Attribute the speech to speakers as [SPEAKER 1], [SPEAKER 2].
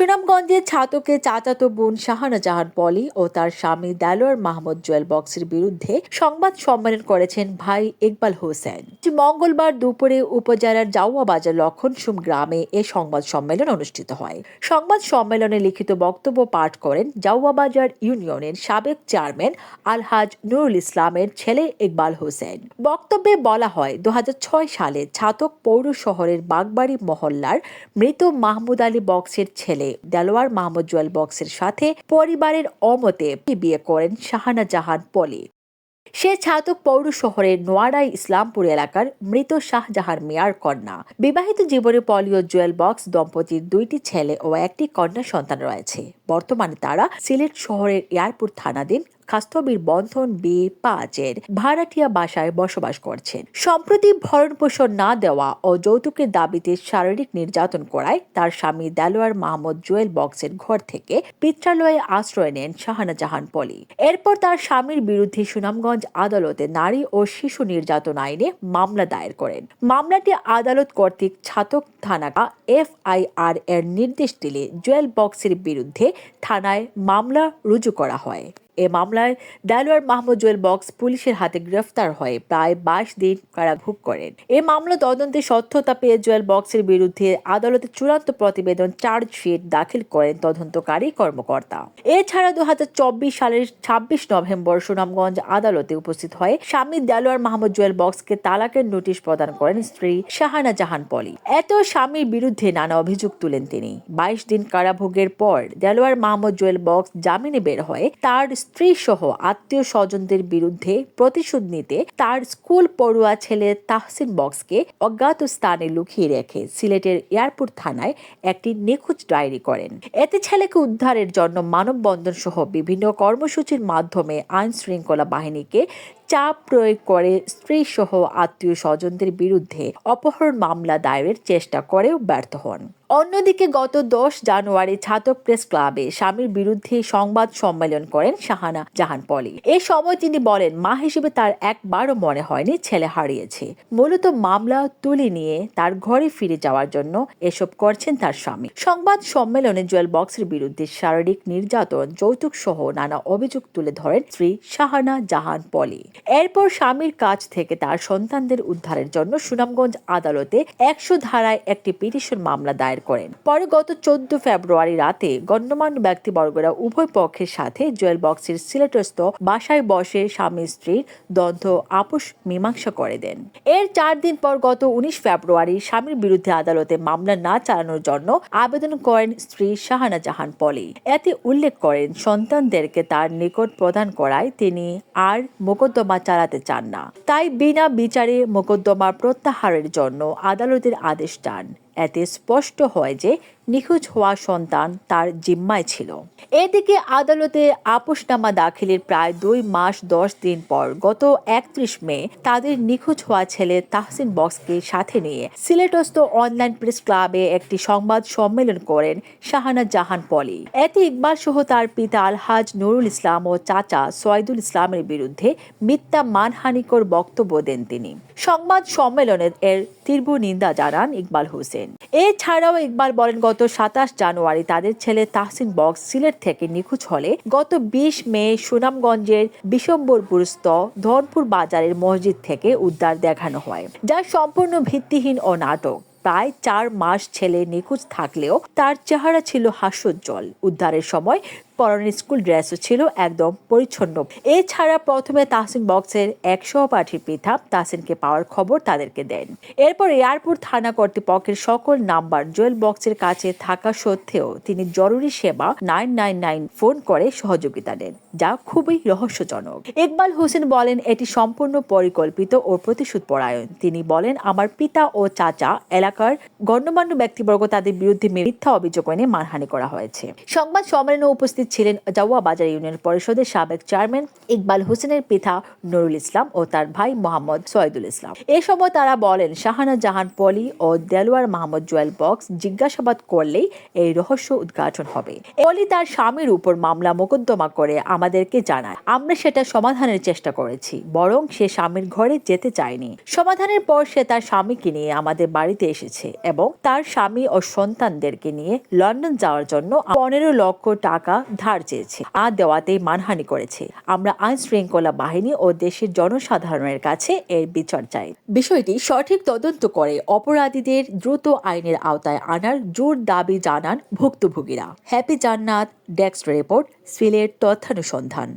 [SPEAKER 1] সুনামগঞ্জের ছাতকে চাচাতো বোন শাহানা জাহান পলি ও তার স্বামী দেলোয়ার মাহমুদ জুয়েল বক্সের বিরুদ্ধে সংবাদ সম্মেলন করেছেন ভাই ইকবাল হোসেন। মঙ্গলবার দুপুরে উপজেলার জাউয়া বাজার লক্ষণসুম গ্রামে এ সংবাদ সম্মেলন অনুষ্ঠিত হয়। সংবাদ সম্মেলনে লিখিত বক্তব্য পাঠ করেন জাউয়া বাজার ইউনিয়নের সাবেক চেয়ারম্যান আলহাজ নুরুল ইসলামের ছেলে ইকবাল হোসেন। বক্তব্যে বলা হয় দু হাজার ছয় সালে ছাতক পৌর শহরের বাগবাড়ি মহল্লার মৃত মাহমুদ আলী বক্সের ছেলে দেলোয়ার মাহমুদ জুয়েল বক্সের সাথে পরিবারের অমতে বিয়ে করেন শাহানা জাহান পলি। সে ছাতক পৌর শহরের নোয়াড়াই ইসলামপুর এলাকার মৃত শাহজাহান মিয়ার কন্যা। বিবাহিত জীবনে পলি ও জুয়েল বক্স দম্পতির দুইটি ছেলে ও একটি কন্যা সন্তান রয়েছে। বর্তমানে তারা সিলেট শহরের এয়ারপোর্ট থানাধীন খাস্তবীর বন্ধন বি পাঁচের ভাড়াটিয়া বাসায় বসবাস করছেন। সম্প্রতি ভরণ পোষণ না দেওয়া ও যৌতুকের দাবিতে শারীরিক নির্যাতন করায় তার স্বামী দেলোয়ার মাহমুদ জুয়েল বক্সের ঘর থেকে পিত্রালয়ে আশ্রয় নেন শাহানা জাহান পলি। এরপর তার স্বামীর বিরুদ্ধে সুনামগঞ্জ আদালতে নারী ও শিশু নির্যাতন আইনে মামলা দায়ের করেন। মামলাটি আদালত কর্তৃক ছাতক থানাকা এফআইআর এর নির্দেশ দিলে জুয়েল বক্সের বিরুদ্ধে থানায় মামলা রুজু করা হয়। এ মামলায় দেলোয়ার মাহমুদ জুয়েল বক্স পুলিশের হাতে গ্রেফতার হয়ে প্রায় বাইশ দিন কারাভোগ করেন। এ মামলা তদন্তে সত্যতা পেয়ে জুয়েল বক্সের বিরুদ্ধে আদালতে চূড়ান্ত প্রতিবেদন চার্জশিট দাখিল করেন তদন্তকারী কর্মকর্তা। এছাড়া দু সালের ছাব্বিশ নভেম্বর সুনামগঞ্জ আদালতে উপস্থিত হয়ে স্বামী দেলোয়ার মাহমুদ জুয়েল বক্সকে তালাকের নোটিশ প্রদান করেন স্ত্রী শাহানা জাহান পলি। এত স্বামীর বিরুদ্ধে নানা অভিযোগ তুলেন তিনি। বাইশ দিন কারাভোগের পর দেলোয়ার মাহমুদ জুয়েল বক্স জামিনে বের হয়ে তার স্ত্রী সহ আত্মীয় স্বজনদের বিরুদ্ধে প্রতিশোধ নিতে তার স্কুল পড়ুয়া ছেলে তাহসিন বক্সকে অজ্ঞাত স্থানে লুকিয়ে রেখে সিলেটের এয়ারপোর্ট থানায় একটি নিখোঁজ ডায়েরি করেন। এতে ছেলেকে উদ্ধারের জন্য মানববন্ধন সহ বিভিন্ন কর্মসূচির মাধ্যমে আইন শৃঙ্খলা বাহিনীকে চাপ প্রয়োগ করে স্ত্রী সহ আত্মীয় স্বজনদের বিরুদ্ধে অপহরণ মামলা দায়েরের চেষ্টা করেও ব্যর্থ হন। অন্যদিকে গত দশ জানুয়ারি ছাতক প্রেস ক্লাবে স্বামীর বিরুদ্ধে সংবাদ সম্মেলন করেন শাহানা জাহান পলি। এ সময় তিনি বলেন, মা হিসেবে তার একবারও মনে হয়নি ছেলে হারিয়েছে। মূলত মামলা তুলে নিয়ে তার ঘরে ফিরে যাওয়ার জন্য এসব করছেন তার স্বামী। সংবাদ সম্মেলনে জুয়েল বক্সের বিরুদ্ধে শারীরিক নির্যাতন, যৌতুক সহ নানা অভিযোগ তুলে ধরেন স্ত্রী শাহানা জাহান পলি। এরপর স্বামীর কাছ থেকে তার সন্তানদের উদ্ধারের জন্য সুনামগঞ্জ আদালতে একশো ধারায় একটি পিটিশন মামলা দায়ের করেন। পরে গত চোদ্দ ফেব্রুয়ারি রাতে গণ্যমান্য ব্যক্তিবর্গরা উভয় পক্ষের সাথে জুয়েল বক্সের সিলেটস্থ বাসায় বসে স্বামী স্ত্রীর দ্বন্দ্ব, আপোষ, মীমাংসা করে দেন। এর চার দিন পর গত উনিশ ফেব্রুয়ারি স্বামীর বিরুদ্ধে আদালতে মামলা না চালানোর জন্য আবেদন করেন স্ত্রী শাহানা জাহান পলি। এতে উল্লেখ করেন, সন্তানদেরকে তার নিকট প্রদান করায় তিনি আর মোকদ্দমা চালাতে চান না। তাই বিনা বিচারে মোকদ্দমা প্রত্যাহারের জন্য আদালতের আদেশ চান। এতে স্পষ্ট হয় যে নিখোঁজ হওয়া সন্তান তার জিম্মায় ছিল। এদিকে আদালতে আপোষনামা দাখিলের প্রায় দুই মাস দশ দিন পর গত একত্রিশ মে তাদের নিখোঁজ হওয়া ছেলে তাহসিন বক্সকে সাথে নিয়ে সিলেটস্থ অনলাইন প্রেস ক্লাবে একটি সংবাদ সম্মেলন করেন শাহানা জাহান পলি। এতে ইকবাল সহ তার পিতা আলহাজ নুরুল ইসলাম ও চাচা সয়দুল ইসলামের বিরুদ্ধে মিথ্যা মানহানিকর বক্তব্য দেন তিনি। সংবাদ সম্মেলনে এর তীব্র নিন্দা জানান ইকবাল হোসেন। এছাড়াও ইকবাল বলেন, গত সাতাশ জানুয়ারি তাদের ছেলে তাহসিন বক্স সিলেট থেকে নিখোঁজ হলে গত বিশ মে সুনামগঞ্জের বিশম্বরপুরস্থ ধনপুর বাজারের মসজিদ থেকে উদ্ধার দেখানো হয়, যা সম্পূর্ণ ভিত্তিহীন ও নাটক। প্রায় চার মাস ছেলে নিখোঁজ থাকলেও তার চেহারা ছিল হাস্যোজ্জ্বল। উদ্ধারের সময় পরনের স্কুল ড্রেসও ছিল একদম পরিচ্ছন্ন। এছাড়া প্রথমে তাহসিন বক্সের এক সহপাঠীর পিতা তাহসিনকে পাওয়ার খবর তাদেরকে দেন। এরপর এয়ারপোর্ট থানা কর্তৃপক্ষের সকল নাম্বার জুয়েল বক্সের কাছে থাকা সত্ত্বেও তিনি জরুরি সেবা নাইন নাইন নাইন ফোন করে সহযোগিতা দেন যা খুবই রহস্যজনক। ইকবাল হোসেন বলেন, এটি সম্পূর্ণ পরিকল্পিত ও প্রতিশোধ পরায়ণ তিনি বলেন, আমার পিতা ও চাচা এলাকার গণ্যমান্য ব্যক্তিবর্গ তাদের বিরুদ্ধে মিথ্যা অভিযোগ এনে মানহানি করা হয়েছে। সংবাদ সম্মেলনে উপস্থিত ছিলেন জাওয়া বাজার ইউনিয়ন পরিষদের সাবেক চেয়ারম্যান ইকবাল হোসেনের পিতা নুরুল ইসলাম ও তার ভাই মোহাম্মদ সৈয়দুল ইসলাম। এ সময় তারা বলেন শাহানা জাহান পলি ও দেলোয়ার মাহমুদ জুয়েল বক্স জিজ্ঞাসাবাদ করলেই এই রহস্য উদ্ঘাটন হবে। পলি তার স্বামীর উপর মামলা মোকদ্দমা করে আমাদেরকে জানায়। আমরা সেটা সমাধানের চেষ্টা করেছি, বরং সে স্বামীর ঘরে যেতে চায়নি। সমাধানের পর সে তার স্বামীকে নিয়ে আমাদের বাড়িতে এসেছে এবং তার স্বামী ও সন্তানদেরকে নিয়ে লন্ডন যাওয়ার জন্য পনেরো লক্ষ টাকা ধার চেয়েছে, আর দেওয়াতে মানহানি করেছে। আমরা আইন শৃঙ্খলা বাহিনী ও দেশের জনসাধারণের কাছে এর বিচার চাই। বিষয়টি সঠিক তদন্ত করে অপরাধীদের দ্রুত আইনের আওতায় আনার জোর দাবি জানান ভুক্তভোগীরা। Happy Jannat, desk report, Sylhet তথ্যানুসন্ধান।